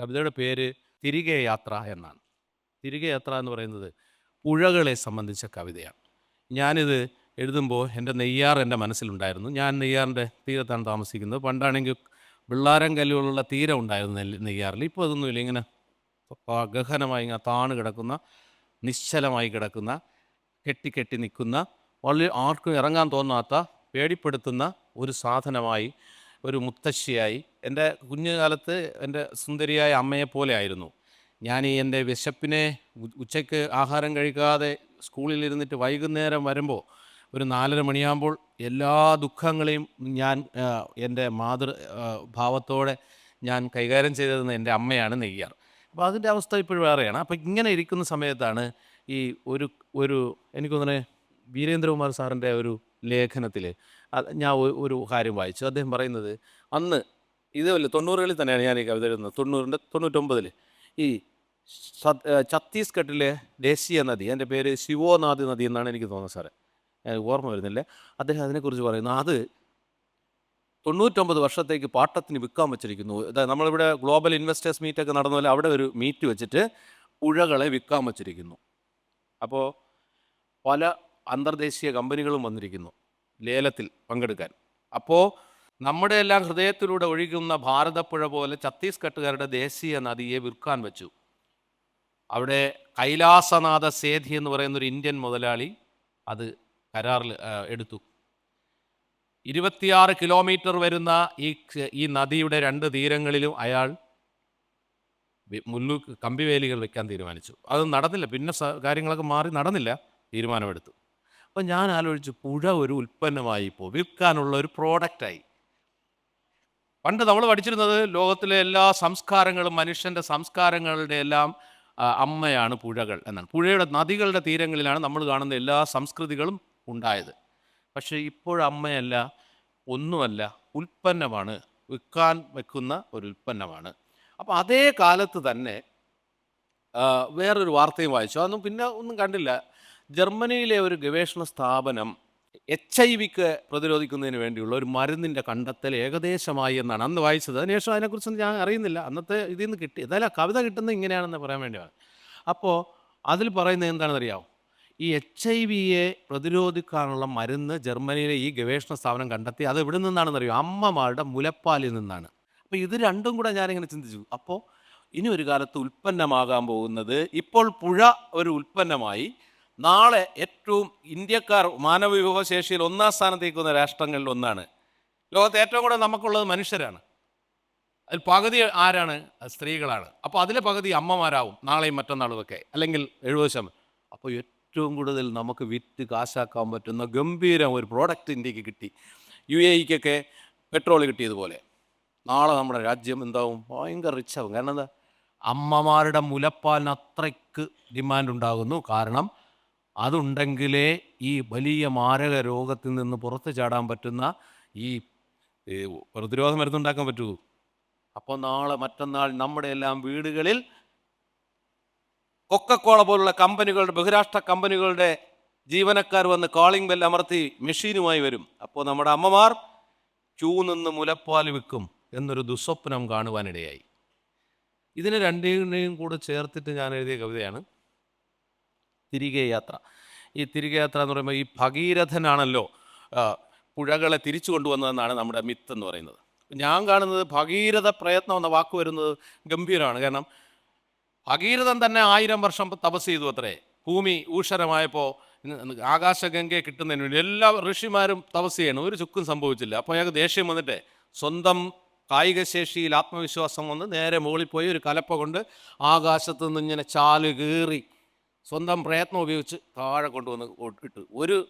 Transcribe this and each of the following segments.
കവിതയുടെ പേര് തിരികെ യാത്ര എന്നാണ്. തിരികെ യാത്ര എന്ന് പറയുന്നത് പുഴകളെ സംബന്ധിച്ച കവിതയാണ്. ഞാനിത് എഴുതുമ്പോൾ എന്റെ നെയ്യാർ എന്റെ മനസ്സിലുണ്ടായിരുന്നു. ഞാൻ നെയ്യാറിന്റെ തീരത്താണ് താമസിക്കുന്നത്. പണ്ടാണെങ്കിൽ വെള്ളാരം കല്ലുകളുള്ള തീരം ഉണ്ടായിരുന്നു നെയ്യാറിൽ. ഇപ്പോൾ അതൊന്നുമില്ല. ഇങ്ങനെ ഗഹനമായി ഇങ്ങനെ താണു കിടക്കുന്ന നിശ്ചലമായി കിടക്കുന്ന കെട്ടി കെട്ടി നിൽക്കുന്ന വളരെ ആർക്കും ഇറങ്ങാൻ തോന്നാത്ത പേടിപ്പെടുത്തുന്ന ഒരു സാധനമായി ഒരു മുത്തശ്ശിയായി. എന്റെ കുഞ്ഞുകാലത്ത് എന്റെ സുന്ദരിയായ അമ്മയെപ്പോലെ ആയിരുന്നു. ഞാൻ ഈ എന്റെ വിശപ്പിനെ ഉച്ചയ്ക്ക് ആഹാരം കഴിക്കാതെ സ്കൂളിൽ ഇരുന്നിട്ട് വൈകുന്നേരം വരുമ്പോൾ ഒരു നാലര മണിയാകുമ്പോൾ എല്ലാ ദുഃഖങ്ങളെയും ഞാൻ എന്റെ മാതൃ ഭാവത്തോടെ ഞാൻ കൈകാര്യം ചെയ്തതെന്ന് എന്റെ അമ്മയാണ് നെയ്യാർ. അപ്പോൾ അതിന്റെ അവസ്ഥ ഇപ്പോഴും വേറെയാണ്. അപ്പോൾ ഇങ്ങനെ ഇരിക്കുന്ന സമയത്താണ് ഈ ഒരു ഒരു എനിക്ക് വീരേന്ദ്രകുമാർ സാറിന്റെ ഒരു ലേഖനത്തിൽ ഞാൻ ഒരു കാര്യം വായിച്ചു. അദ്ദേഹം പറയുന്നത് അന്ന് ഇതേപോലെ തൊണ്ണൂറുകളിൽ തന്നെയാണ് ഞാൻ ഈ കവിത എഴുതുന്നത്. തൊണ്ണൂറിന്റെ തൊണ്ണൂറ്റൊമ്പതിൽ ഈ ഛത്തീസ്ഗഡിലെ ദേശീയ നദി എന്റെ പേര് ശിവോനാഥ് നദി എന്നാണ് എനിക്ക് തോന്നുന്നത് സാറേ. ഓർമ്മ വരുന്നില്ല. അദ്ദേഹം അതിനെക്കുറിച്ച് പറയുന്നു. അത് തൊണ്ണൂറ്റൊമ്പത് വർഷത്തേക്ക് പാട്ടത്തിന് വിൽക്കാൻ വെച്ചിരിക്കുന്നു. അതായത് നമ്മളിവിടെ ഗ്ലോബൽ ഇൻവെസ്റ്റേഴ്സ് മീറ്റൊക്കെ നടന്ന പോലെ അവിടെ ഒരു മീറ്റ് വെച്ചിട്ട് പുഴകളെ വിൽക്കാൻ വെച്ചിരിക്കുന്നു. അപ്പോൾ പല അന്തർദേശീയ കമ്പനികളും വന്നിരിക്കുന്നു. ലേലത്തിൽ പങ്കെടുക്കാൻ. അപ്പോൾ നമ്മുടെ എല്ലാം ഹൃദയത്തിലൂടെ ഒഴുകുന്ന ഭാരതപ്പുഴ പോലെ ഛത്തീസ്ഗഡുകാരുടെ ദേശീയ നദിയെ വിൽക്കാൻ വെച്ചു. അവിടെ കൈലാസനാഥ സേധി എന്ന് പറയുന്ന ഒരു ഇന്ത്യൻ മുതലാളി അത് കരാറിൽ എടുത്തു. ഇരുപത്തിയാറ് കിലോമീറ്റർ വരുന്ന ഈ ഈ നദിയുടെ രണ്ട് തീരങ്ങളിലും അയാൾ മുല്ലു കമ്പിവേലികൾ വെക്കാൻ തീരുമാനിച്ചു. അത് നടന്നില്ല. പിന്നെ കാര്യങ്ങളൊക്കെ മാറി നടന്നില്ല. തീരുമാനമെടുത്തു. അപ്പം ഞാൻ ആലോചിച്ചു പുഴ ഒരു ഉൽപ്പന്നമായി ഇപ്പോൾ വിൽക്കാനുള്ള ഒരു പ്രോഡക്റ്റായി പണ്ട് നമ്മൾ പഠിച്ചിരുന്നത് ലോകത്തിലെ എല്ലാ സംസ്കാരങ്ങളും മനുഷ്യന്റെ സംസ്കാരങ്ങളുടെ എല്ലാം അമ്മയാണ് പുഴകൾ എന്നാണ്. പുഴയുടെ നദികളുടെ തീരങ്ങളിലാണ് നമ്മൾ കാണുന്ന എല്ലാ സംസ്കൃതികളും ഉണ്ടായത്. പക്ഷേ ഇപ്പോഴമ്മയല്ല ഒന്നുമല്ല ഉൽപ്പന്നമാണ് വിൽക്കാൻ വെക്കുന്ന ഒരു ഉൽപ്പന്നമാണ്. അപ്പോൾ അതേ കാലത്ത് തന്നെ വേറൊരു വാർത്തയും വായിച്ചു. അതൊന്നും പിന്നെ ഒന്നും കണ്ടില്ല. ജർമ്മനിയിലെ ഒരു ഗവേഷണ സ്ഥാപനം എച്ച് ഐ വിക്ക് പ്രതിരോധിക്കുന്നതിന് വേണ്ടിയുള്ള ഒരു മരുന്നിന്റെ കണ്ടെത്തൽ ഏകദേശമായി എന്നാണ് അന്ന് വായിച്ചത്. അതിനുശേഷം അതിനെക്കുറിച്ചൊന്നും ഞാൻ അറിയുന്നില്ല. അന്നത്തെ ഇതിൽ നിന്ന് കിട്ടി. എന്തായാലും ആ കവിത കിട്ടുന്നത് ഇങ്ങനെയാണെന്ന് പറയാൻ വേണ്ടിയാണ് അപ്പോൾ അതിൽ പറയുന്നത് എന്താണെന്ന് അറിയാമോ ഈ എച്ച് ഐ വിയെ പ്രതിരോധിക്കാനുള്ള മരുന്ന് ജർമ്മനിയിലെ ഈ ഗവേഷണ സ്ഥാപനം കണ്ടെത്തി അത് എവിടെ നിന്നാണെന്ന് അറിയോ അമ്മമാരുടെ മുലപ്പാലിൽ നിന്നാണ്. അപ്പോൾ ഇത് രണ്ടും കൂടെ ഞാനിങ്ങനെ ചിന്തിച്ചു. അപ്പോൾ ഇനി ഒരു കാലത്ത് ഉൽപ്പന്നമാകാൻ പോകുന്നത് ഇപ്പോൾ പുഴ ഒരു ഉൽപ്പന്നമായി നാളെ ഏറ്റവും ഇന്ത്യക്കാർ മാനവവിഭവശേഷിയിൽ ഒന്നാം സ്ഥാനം വന്ന രാഷ്ട്രങ്ങളിൽ ഒന്നാണ്. ലോകത്ത് ഏറ്റവും കൂടുതൽ നമുക്കുള്ളത് മനുഷ്യരാണ്. അതിൽ പകുതി ആരാണ്? സ്ത്രീകളാണ്. അപ്പോൾ അതിലെ പകുതി അമ്മമാരാവും നാളെയും മറ്റന്നാളുമൊക്കെ. അല്ലെങ്കിൽ എഴുപത് ശതമാനം. അപ്പോൾ ഏറ്റവും കൂടുതൽ നമുക്ക് വിറ്റ് കാശാക്കാൻ പറ്റുന്ന ഗംഭീരം ഒരു പ്രോഡക്റ്റ് ഇന്ത്യയ്ക്ക് കിട്ടി. യു എ ഇക്കൊക്കെ പെട്രോൾ കിട്ടിയതുപോലെ. നാളെ നമ്മുടെ രാജ്യം എന്താവും? ഭയങ്കര റിച്ച് ആവും. കാരണം എന്താ? അമ്മമാരുടെ മുലപ്പാലിന് അത്രയ്ക്ക് ഡിമാൻഡ് ഉണ്ടാകുന്നു. കാരണം അതുണ്ടെങ്കിലേ ഈ വലിയ മാരക രോഗത്തിൽ നിന്ന് പുറത്തു ചാടാൻ പറ്റുന്ന ഈ പ്രതിരോധം മരുന്നുണ്ടാക്കാൻ പറ്റൂ. അപ്പോൾ നാളെ മറ്റന്നാൾ നമ്മുടെ എല്ലാം വീടുകളിൽ കൊക്കക്കോള പോലുള്ള കമ്പനികളുടെ ബഹുരാഷ്ട്ര കമ്പനികളുടെ ജീവനക്കാർ വന്ന് കോളിംഗ് ബെൽ അമർത്തി മെഷീനുമായി വരും. അപ്പോൾ നമ്മുടെ അമ്മമാർ ക്യൂ നിന്ന് മുലപ്പാൽ വിൽക്കും എന്നൊരു ദുസ്വപ്നം കാണുവാനിടയായി. ഇതിനെ രണ്ടിനെയും കൂടെ ചേർത്തിട്ട് ഞാൻ എഴുതിയ കവിതയാണ്. തിരികെ യാത്ര ഈ തിരികെ യാത്ര എന്ന് പറയുമ്പോൾ ഈ ഭഗീരഥനാണല്ലോ പുഴകളെ തിരിച്ചു കൊണ്ടുവന്നതെന്നാണ് നമ്മുടെ മിത്ത് എന്ന് പറയുന്നത്. ഞാൻ കാണുന്നത് ഭഗീരഥ പ്രയത്നം എന്ന വാക്ക് വരുന്നത് ഗംഭീരമാണ് കാരണം ഭഗീരഥൻ തന്നെ ആയിരം വർഷം തപസ് ചെയ്തു അത്രേ. ഭൂമി ഊഷരമായപ്പോൾ ആകാശഗംഗയെ കിട്ടുന്നതിന് വേണ്ടി എല്ലാ ഋഷിമാരും തപസ് ചെയ്യണം. ഒരു ചുക്കും സംഭവിച്ചില്ല. അപ്പോൾ അയാൾക്ക് ദേഷ്യം വന്നിട്ട് സ്വന്തം കായികശേഷിയിൽ ആത്മവിശ്വാസം വന്ന് നേരെ മുകളിൽ പോയി ഒരു കലപ്പ കൊണ്ട് ആകാശത്ത് നിന്ന് ഇങ്ങനെ ചാൽ കീറി സ്വന്തം പ്രയത്നം ഉപയോഗിച്ച് താഴെ കൊണ്ടുവന്ന് ഇട്ട്. ഒരു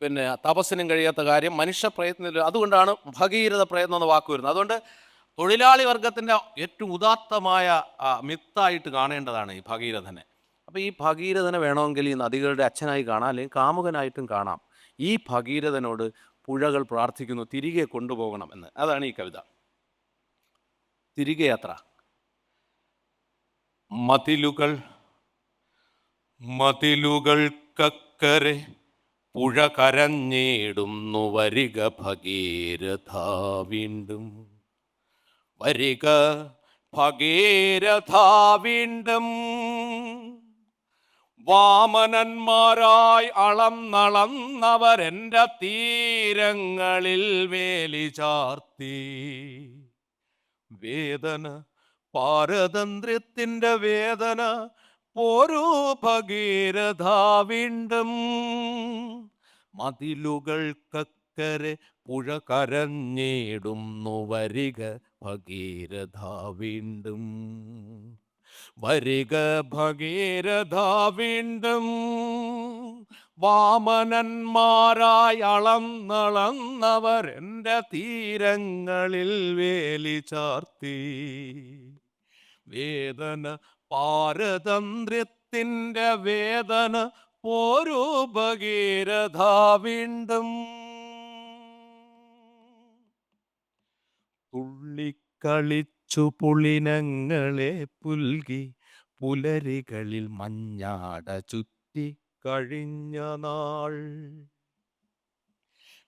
പിന്നെ തപസ്സിനും കഴിയാത്ത കാര്യം മനുഷ്യ പ്രയത്നത്തിൽ അതുകൊണ്ടാണ് ഭഗീരഥ പ്രയത്നം എന്ന വാക്ക് വരുന്നത്. അതുകൊണ്ട് തൊഴിലാളി വർഗത്തിന്റെ ഏറ്റവും ഉദാത്തമായ മിത്തായിട്ട് കാണേണ്ടതാണ് ഈ ഭഗീരഥനെ. അപ്പോൾ ഈ ഭഗീരഥനെ വേണമെങ്കിൽ ഈ നദികളുടെ അച്ഛനായി കാണാം അല്ലെങ്കിൽ കാമുകനായിട്ടും കാണാം. ഈ ഭഗീരഥനോട് പുഴകൾ പ്രാർത്ഥിക്കുന്നു തിരികെ കൊണ്ടുപോകണം എന്ന്. അതാണ് ഈ കവിത. തിരികെ യാത്ര. മതിലുകൾ മതിലുകൾക്കക്കരെ പുഴ കരഞ്ഞിടുന്നു വരിക ഭഗീരഥാ വീണ്ടും. വരിക ഭഗീരഥാ വീണ്ടും. വാമനന്മാരായി അളം നളന്നവരെന്റെ തീരങ്ങളിൽ വേലി ചാർത്തി. വേദന പാരതന്ത്ര്യത്തിന്റെ വേദന പോരൂ ഭഗീരഥ വീണ്ടും മതിലുകൾക്കക്കരെ പുഴ കരഞ്ഞിടുന്നു വരിക ഭഗീരഥ വീണ്ടും വരിക ഭഗീരഥ വീണ്ടും വാമനന്മാരായി അളന്നളന്നവർ എന്റെ തീരങ്ങളിൽ വേലി ചാർത്തി. വേദന പാരതന്ത്ര്യത്തിന്റെ വേദന പോരൂപകീരഥ വീണ്ടും. തുള്ളിക്കളിച്ചു പുളിനങ്ങളെ പുൽകി പുലരികളിൽ മഞ്ഞാട ചുറ്റി കഴിഞ്ഞ നാൾ.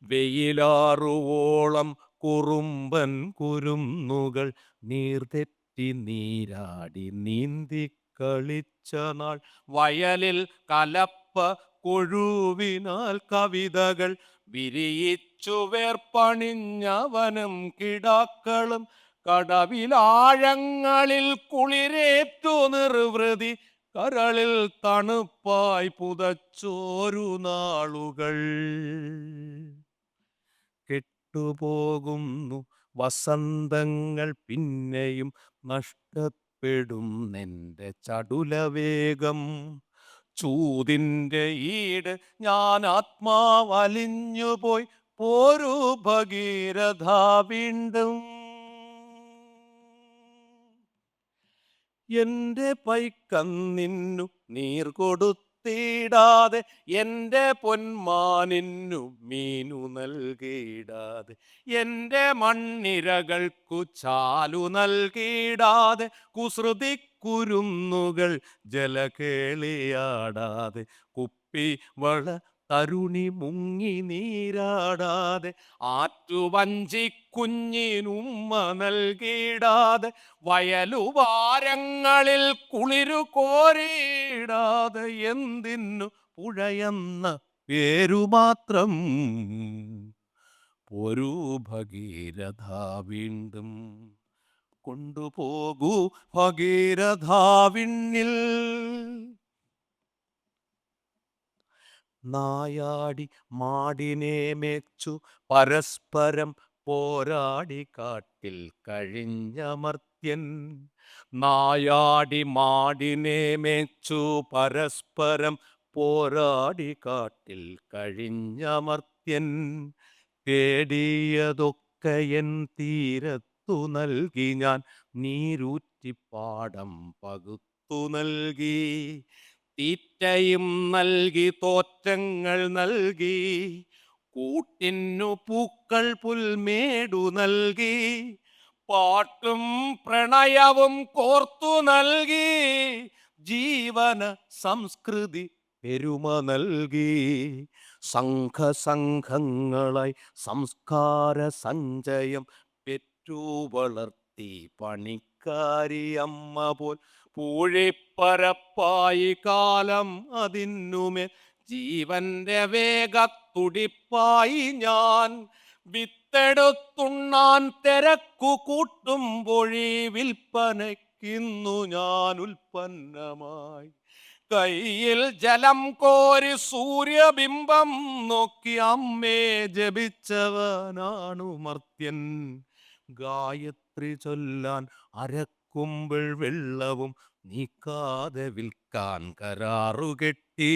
വെയിലാറുവോളം കുറുമ്പൻ കുരുന്നുകൾ നീർതെറ്റി നീരാടി നീന്തി കളിച്ച നാൾ. വയലിൽ കലപ്പ കൊഴുവിനാൽ കവിതകൾ വിരിയിച്ചു വേർപ്പണിഞ്ഞവനും കിടാക്കളും കടവിലാഴങ്ങളിൽ കുളിരേറ്റു നിർവൃതി കരളിൽ തണുപ്പായി പുതച്ചോരു നാളുകൾ. കെട്ടുപോകുന്നു വസന്തങ്ങൾ പിന്നെയും നഷ്ടപ്പെടും നിന്റെ ചടുലവേഗം. ചൂതിന്റെ ഈട് ഞാൻ ആത്മാവലിഞ്ഞുപോയി പോരൂ ഭഗീരഥ വീണ്ടും. എന്റെ പൈക്കന്നിന്നു നീർ കൊടുത്തിടാതെ എന്റെ പൊന്മാനിന്നു മീനു നൽകിയിടാതെ എന്റെ മണ്ണിരകൾക്കു ചാലു നൽകിയിടാതെ കുസൃതി കുരുന്നുകൾ ജലകേളിയാടാതെ കുപ്പി വള തരുണി മുങ്ങി നീരാടാതെ ആറ്റുവഞ്ചി കുഞ്ഞിനുമ്മ നൽകിയിടാതെ വയലുവാരങ്ങളിൽ കുളിരു കോരിയിടാതെ എന്തിനു പുഴയെന്ന പേരു മാത്രം ഒരു ഭഗീരഥ വീണ്ടും കൊണ്ടുപോകൂ ഭഗീരഥാവിണ്ണിൽ നായാടി മാടിനെ മേച്ചു പരസ്പരം പോരാടി കാട്ടിൽ കഴിഞ്ഞമർത്യൻ. നായാടി മാടിനെ മേച്ചു പരസ്പരം പോരാടി കാട്ടിൽ കഴിഞ്ഞമർത്യൻ. തേടിയതൊക്കെ എൻ തീരത്തു നൽകി ഞാൻ നീരൂറ്റിപ്പാടം പകുത്തു നൽകി. തീറ്റയും നൽകി തോറ്റങ്ങൾ നൽകി കൂട്ടിനു പൂക്കൾ പുൽമേടു നൽകി പാട്ടും പ്രണയവും കോർത്തു നൽകി ജീവന സംസ്കൃതി പെരുമ നൽകി. സംഘസംഘങ്ങളായി സംസ്കാര സഞ്ചയം പെറ്റു വളർത്തി പണിക്കാരി അമ്മ പോൽ പൂഴിപ്പരപ്പായി കാലം അതിന്നുമേ. ജീവന്റെ വേഗത്തുടിപ്പായി ഞാൻ വിത്തെടുത്തുണ്ണാൻ തിരക്കു കൂട്ടുമ്പൊഴി വിൽപ്പനയ്ക്കിന്നു ഞാൻ ഉൽപ്പന്നമായി. കയ്യിൽ ജലം കോരി സൂര്യബിംബം നോക്കി അമ്മേ ജപിച്ചവനാണു മർത്യൻ ഗായത്രി ചൊല്ലാൻ അരക്കുമ്പിൾ വെള്ളവും നീക്കാതെ വിൽക്കാൻ കരാറുകെട്ടി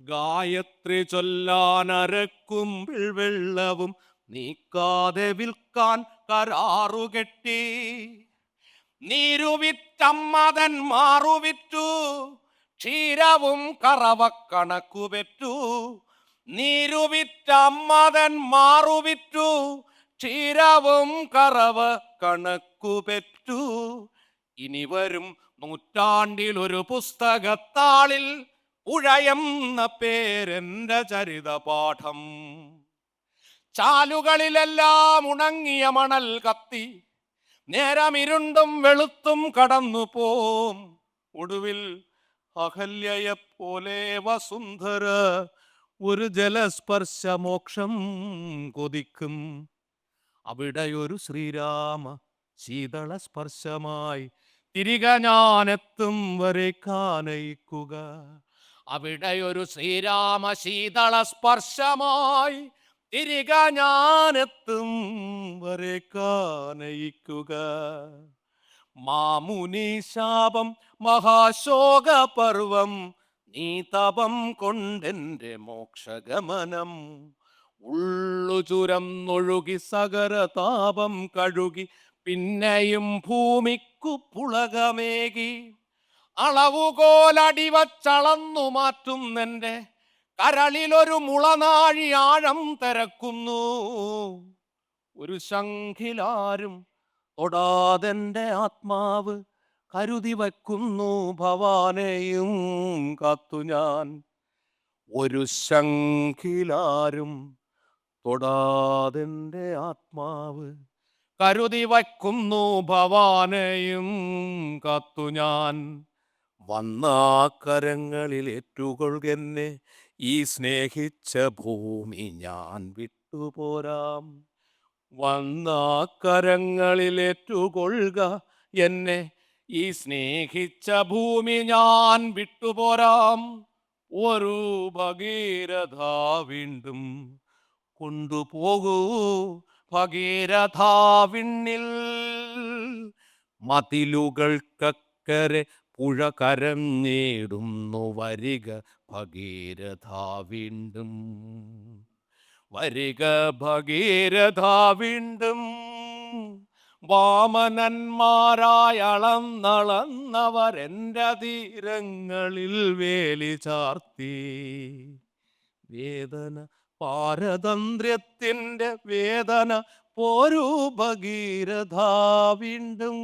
ഗായത്രി ചൊല്ലാൻ അരക്കുമ്പിൾ വെള്ളവും നീക്കാതെ വിൽക്കാൻ കരാറുകെട്ടി നീരുവിറ്റമ്മതൻ മാറുവിറ്റു ക്ഷീരവും കറവ കണക്കുപെറ്റു നീരുവിറ്റമ്മതൻ മാറുവിറ്റു ക്ഷീരവും കറവ കണക്കുപെറ്റു ഇനി വരും നൂറ്റാണ്ടിൽ ഒരു പുസ്തകത്താളിൽ ഉഴയെന്ന പേരെന്റെ ചരിത പാഠം ചാലുകളിലെല്ലാം ഉണങ്ങിയ മണൽ കത്തി നേരമിരുണ്ടും വെളുത്തും കടന്നു പോം. ഒടുവിൽ അഹല്യയെ അഹല്യയെപ്പോലെ വസുന്ധര ഒരു ജലസ്പർശമോക്ഷം കൊതിക്കും. അവിടെയൊരു ശ്രീരാമ ശീതള സ്പർശമായി. തിരികെ ഞാനെത്തും വരെ കാനയിക്കുക. അവിടെ ഒരു ശ്രീരാമ ശീതള സ്പർശമായി. തിരികെ ഞാനെത്തും വരെ കാനയിക്കുക. മാമുനി ശാപം മഹാശോകപർവം നീ തപം കൊണ്ടെന്റെ മോക്ഷഗമനം. ഉള്ളു ചുരം നൊഴുകി സകര താപം കഴുകി പിന്നെയും ഭൂമിക്കു പുളകമേകി അളവുകോലടി വച്ചളന്നു മാറ്റുന്നെന്റെ കരളിലൊരു മുളനാഴി ആഴം തിരക്കുന്നു. ഒരു ശംഖിലാരും തൊടാതെന്റെ ആത്മാവ് കരുതി വയ്ക്കുന്നു ഭവാനെയും കാത്തു ഞാൻ. ഒരു ശംഖിലാരും തൊടാതെന്റെ ആത്മാവ് കരുതി വയ്ക്കുന്നു ഭവാനെയും കത്തു ഞാൻ. വന്ന കരങ്ങളിൽ ഏറ്റുകൊള്ളുകെന്നെ ഈ സ്നേഹിച്ച ഭൂമി ഞാൻ വിട്ടുപോരാം. വന്ന കരങ്ങളിൽ ഏറ്റുകൊള്ളുക എന്നെ ഈ സ്നേഹിച്ച ഭൂമി ഞാൻ വിട്ടുപോരാം. ഒരു ഭഗീരഥ വീണ്ടും കൊണ്ടുപോകൂ. ഭഗീരഥാവിണ്ണിൽ മതിലുകൾക്കക്കരെ പുഴ കരം നേടുന്നു വരിക ഭഗീരഥ വീണ്ടും വരിക ഭഗീരഥ വീണ്ടും വാമനന്മാരായ അളന്നളന്നവരെന്റെ തീരങ്ങളിൽ വേലി ചാർത്തി. വേദന പാരതന്ത്ര്യത്തിന്റെ വേദന പോരൂ വീണ്ടും.